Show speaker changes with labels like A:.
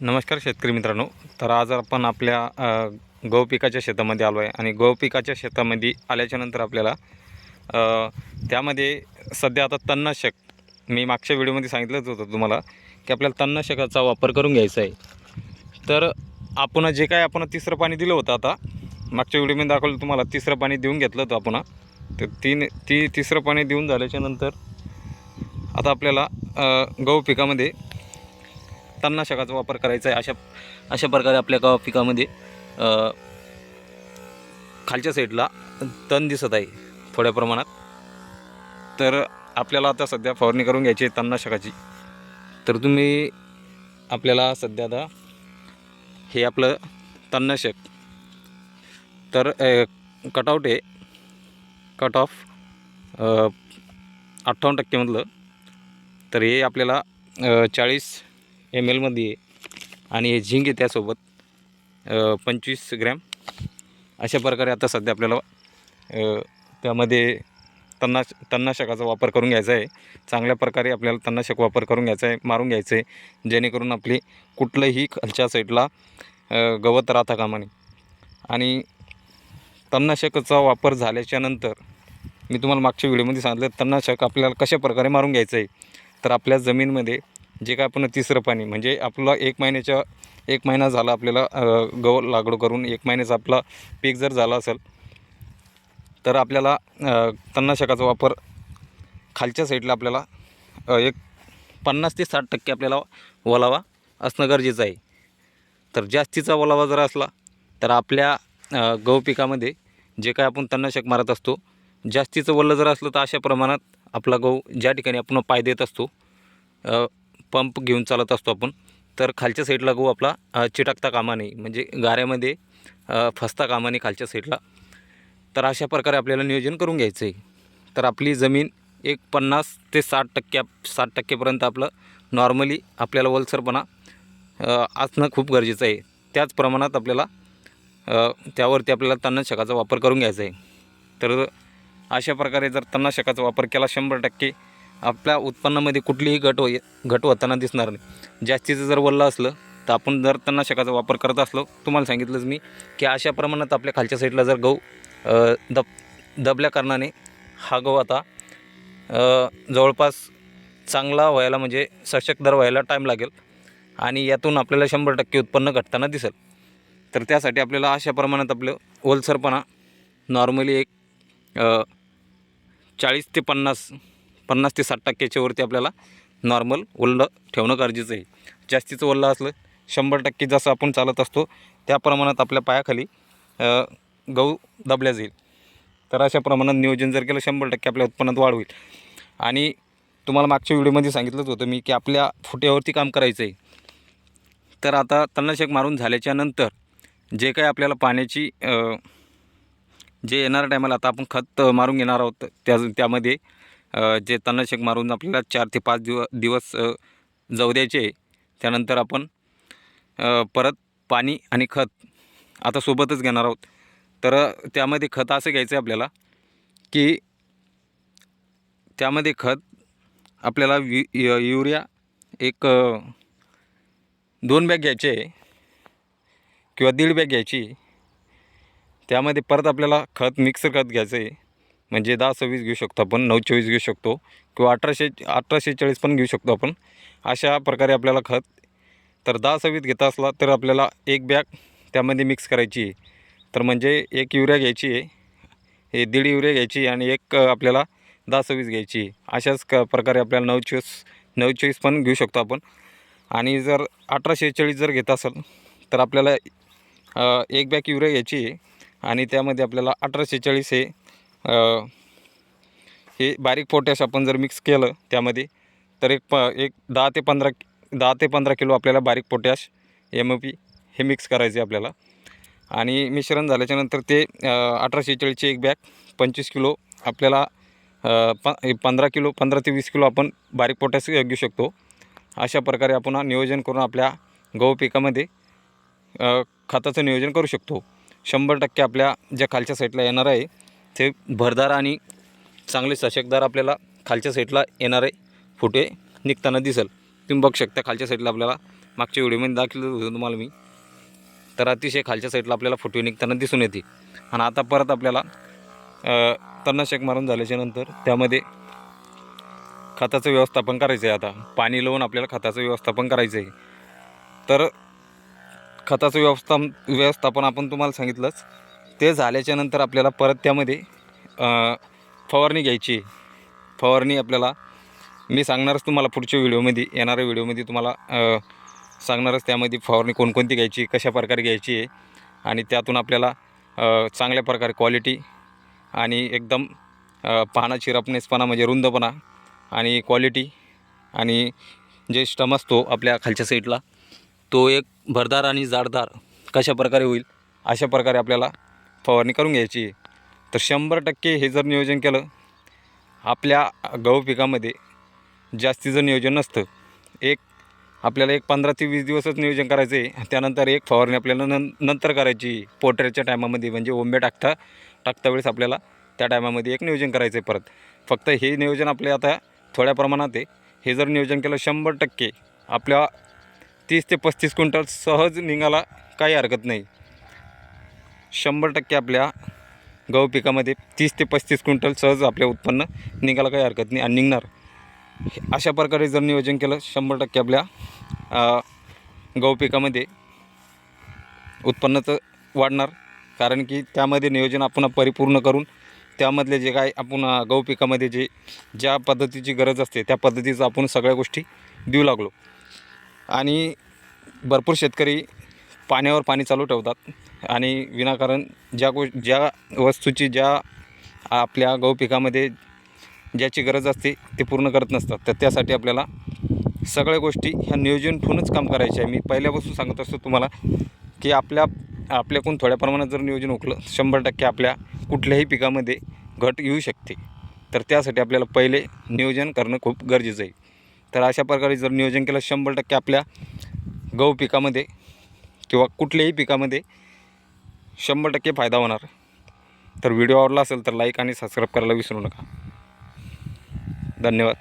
A: नमस्कार शेतकरी मित्रांनो. तर आज आपण आपल्या गहू पिकाच्या शेतामध्ये आलो आहे आणि गहू पिकाच्या शेतामध्ये आल्याच्यानंतर आपल्याला त्यामध्ये सध्या आता तणनाशक मी मागच्या व्हिडिओमध्ये सांगितलंच होतं तुम्हाला की आपल्याला तणनाशकाचा वापर करून घ्यायचा आहे. तर आपण जे काय आपण तिसरं पाणी दिलं होतं आता मागच्या व्हिडिओमध्ये दाखवलं तुम्हाला तिसरं पाणी देऊन घेतलं होतं आपण. तर तीन ती तिसरं पाणी देऊन झाल्याच्यानंतर आता आपल्याला गहू पिकामध्ये तणनाशकाचा वापर करायचा आहे अशा अशा प्रकारे आपल्या गाव पिकामध्ये खालच्या साईडला तण दिसत आहे थोड्या प्रमाणात. तर आपल्याला आता सध्या फवारणी करून घ्यायची आहे तणनाशकाची. तर तुम्ही आपल्याला सध्या आता हे आपलं तणनाशक तर कटआउट आहे. कट ऑफ अठ्ठावन्न टक्केमधलं तर हे आपल्याला चाळीस एम एलमध्ये आहे. आणि हे झिंक आहे त्यासोबत. पंचवीस ग्रॅम. अशा प्रकारे आता सध्या आपल्याला त्यामध्ये तन्नाश तणनाशकाचा वापर करून घ्यायचा आहे. चांगल्या प्रकारे आपल्याला तणनाशक वापर करून घ्यायचा आहे मारून घ्यायचं आहे जेणेकरून आपली कुठलंही खालच्या साईडला गवत राहता कामा नये. आणि तणनाशकाचा वापर झाल्याच्यानंतर मी तुम्हाला मागच्या व्हिडिओमध्ये सांगितलं तणनाशक आपल्याला कशा प्रकारे मारून घ्यायचं आहे? तर आपल्या जमीनमध्ये जे काय आपण तिसरं पाणी म्हणजे आपला एक महिन्याच्या एक महिना झाला आपल्याला अ, गव लागवड करून एक महिन्याचा आपला पीक जर झाला असेल तर आपल्याला तन्नाशकाचा तणनाशकाचा वापर खालच्या साईडला आपल्याला एक पन्नास ते साठ टक्के आपल्याला ओलावा असणं गरजेचं आहे. तर जास्तीचा ओलावा जर असला तर आपल्या गहू पिकामध्ये जे काय आपण तणनाशक मारत असतो जास्तीचं ओलं जर असलं तर अशा प्रमाणात आपला गहू ज्या ठिकाणी आपण पाय देत असतो पंप घेऊन चालत असतो आपण तर खालच्या साईडला गहू आपला चिटकता कामा नये म्हणजे गाऱ्यामध्ये फसता कामा नाही खालच्या साईडला. तर अशा प्रकारे आपल्याला नियोजन करून घ्यायचं आहे तर आपली जमीन एक पन्नास ते साठ टक्क्या साठ टक्केपर्यंत आपलं नॉर्मली आपल्याला वलसरपणा असणं खूप गरजेचं आहे. त्याच प्रमाणात आपल्याला त्यावरती आपल्याला तणनाशकाचा वापर करून घ्यायचा आहे तर अशा प्रकारे जर तणनाशकाचा वापर केला शंभर टक्के आपल्या उत्पन्नामध्ये कुठलीही घट हो घट होताना दिसणार नाही. जास्तीचं जर वल्लं असलं तर आपण जर तणनाशकाचा वापर करत असलो तुम्हाला सांगितलंच मी की अशा प्रमाणात आपल्या खालच्या साईडला जर गहू दब दबल्या कारणाने हा गहू आता जवळपास चांगला व्हायला म्हणजे सशक्तदार व्हायला टाईम लागेल आणि यातून आपल्याला शंभर टक्के उत्पन्न घटताना दिसेल. तर त्यासाठी आपल्याला अशा प्रमाणात आपलं ओलसरपणा नॉर्मली एक चाळीस ते पन्नास पन्नास ते साठ टक्क्याच्या वरती आपल्याला नॉर्मल ओल्लं ठेवणं गरजेचं आहे. जास्तीचं ओल्लं असलं शंभर टक्के जसं आपण चालत असतो त्या प्रमाणात आपल्या पायाखाली गहू दबल्या जाईल. तर अशा प्रमाणात नियोजन जर केलं शंभर टक्के आपल्या उत्पन्नात वाढ होईल. आणि तुम्हाला मागच्या व्हिडिओमध्ये सांगितलंच होतं मी की आपल्या फुट्यावरती काम करायचं आहे तर आता तणनाशक मारून झाल्याच्यानंतर जे काही आपल्याला पाण्याची जे येणाऱ्या टायमाला आता आपण खत मारून घेणार आहोत त्या त्यामध्ये जे तणनाशक मारून आपल्याला चार ते पाच दिव दिवस जाऊ द्यायचे. त्यानंतर आपण परत पाणी आणि खत आता सोबतच घेणार आहोत. तर त्यामध्ये खत असं घ्यायचं आहे आपल्याला की त्यामध्ये खत आपल्याला वि य- युरिया एक दोन बॅग घ्यायचे किंवा दीड बॅग घ्यायची. त्यामध्ये परत आपल्याला खत मिक्सर खत घ्यायचं आहे म्हणजे दहा सव्वीस घेऊ शकतो आपण नऊ चोवीस घेऊ शकतो किंवा अठराशे अठराशे चाळीस पण घेऊ शकतो आपण. अशा प्रकारे आपल्याला खत. तर दहा सव्वीस घेत असला तर आपल्याला एक बॅग त्यामध्ये मिक्स करायची आहे. तर म्हणजे एक युरिया घ्यायची आहे हे दीड युरिया घ्यायची आहे आणि एक आपल्याला दहा सव्वीस घ्यायची आहे. अशाच क प्रकारे आपल्याला नऊ चोवीस नऊ चोवीस पण घेऊ शकतो आपण. आणि जर अठराशे चाळीस जर घेत असेल तर आपल्याला एक बॅग युरिया घ्यायची आहे आणि त्यामध्ये आपल्याला अठराशे चाळीस हे हे बारीक पोटॅश आपण जर मिक्स केलं त्यामध्ये तर एक प एक दहा ते पंधरा दहा ते पंधरा किलो आपल्याला बारीक पोटॅश एम ओ पी हे मिक्स करायचे आपल्याला. आणि मिश्रण झाल्याच्यानंतर ते अठराशे चाळीसची एक बॅग पंचवीस किलो आपल्याला प पंधरा किलो पंधरा ते वीस किलो आपण बारीक पोटॅश घेऊ शकतो. अशा प्रकारे आपण नियोजन करून आपल्या गहू पिकामध्ये खताचं नियोजन करू शकतो. शंभर टक्के आपल्या ज्या खालच्या साईडला येणार आहे ते भरदार आणि चांगले सशकदार आपल्याला खालच्या साईडला येणारे फुटे निघताना दिसेल. तुम्ही बघू शकता खालच्या साईडला आपल्याला मागच्या व्हिडिओमध्ये दाखवलं होतं तुम्हाला मी. तर अतिशय खालच्या साईडला आपल्याला फुटे निघताना दिसून येते. आणि आता परत आपल्याला अ, तणनाशक मारून झाल्याच्यानंतर त्यामध्ये खताचं व्यवस्थापन करायचं आहे आता. पाणी लावून आपल्याला खताचं व्यवस्थापन करायचं आहे तर खताचं व्यवस्था व्यवस्थापन आपण तुम्हाला सांगितलंच. ते झाल्याच्यानंतर आपल्याला परत त्यामध्ये फवारणी घ्यायची आहे. फवारणी आपल्याला मी सांगणारच तुम्हाला पुढच्या व्हिडिओमध्ये येणाऱ्या व्हिडिओमध्ये तुम्हाला सांगणारच त्यामध्ये फवारणी कोणकोणती घ्यायची कशा प्रकारे घ्यायची आहे आणि त्यातून आपल्याला चांगल्या प्रकारे क्वालिटी आणि एकदम अ, पाना चिरपणेसपणा म्हणजे रुंदपणा आणि क्वालिटी आणि जे स्टम असतो आपल्या खालच्या साईडला तो एक भरदार आणि जाडदार कशा प्रकारे होईल अशा प्रकारे आपल्याला फवारणी करून घ्यायची. तर शंभर टक्के हे जर नियोजन केलं आपल्या गहू पिकामध्ये जास्तीचं नियोजन नसतं एक आपल्याला एक पंधरा ते वीस दिवसच नियोजन करायचं आहे त्यानंतर एक फवारणी आपल्याला नं नंतर करायची पोटऱ्याच्या टायमामध्ये म्हणजे ओंबे टाकता टाकता वेळेस आपल्याला त्या टायमामध्ये एक नियोजन करायचं आहे परत. फक्त हे नियोजन आपले आता थोड्या प्रमाणात आहे. हे जर नियोजन केलं शंभर टक्के आपल्या तीस ते पस्तीस क्विंटल सहज निघाला काही हरकत नाही. शंभर टक्के आपल्या गहू पिकामध्ये तीस ते पस्तीस क्विंटल सहज आपल्या उत्पन्न निघायला काही हरकत नाही आणि निघणार. अशा प्रकारे जर नियोजन केलं शंभर टक्के आपल्या गहू पिकामध्ये उत्पन्नाचं वाढणार. कारण की त्यामध्ये नियोजन आपण परिपूर्ण करून त्यामधले जे काय आपण गहू पिकामध्ये जे ज्या पद्धतीची गरज असते त्या पद्धतीचं आपण सगळ्या गोष्टी देऊ लागलो. आणि भरपूर शेतकरी पाण्यावर पाणी चालू ठेवतात. आणि विनाकारण ज्या गो ज्या वस्तूची ज्या आपल्या गहू पिकामध्ये ज्याची गरज असते ते पूर्ण करत नसतात. तर त्यासाठी आपल्याला सगळ्या गोष्टी ह्या नियोजन ठेवूनच काम करायचे आहे. मी पहिल्यापासून सांगत असतो तुम्हाला की आपल्या आपल्याकडून थोड्या प्रमाणात जर नियोजन उकलं शंभर टक्के आपल्या कुठल्याही पिकामध्ये घट येऊ शकते. तर त्यासाठी आपल्याला पहिले नियोजन करणं खूप गरजेचं आहे. तर अशा प्रकारे जर नियोजन केलं शंभर टक्के आपल्या गहू पिकामध्ये किंवा कुठल्याही पिकामध्ये शंभर टक्के फायदा होणार. तर व्हिडिओ आवडला असेल तर लाईक आणि सबस्क्राईब करायला विसरू नका. धन्यवाद.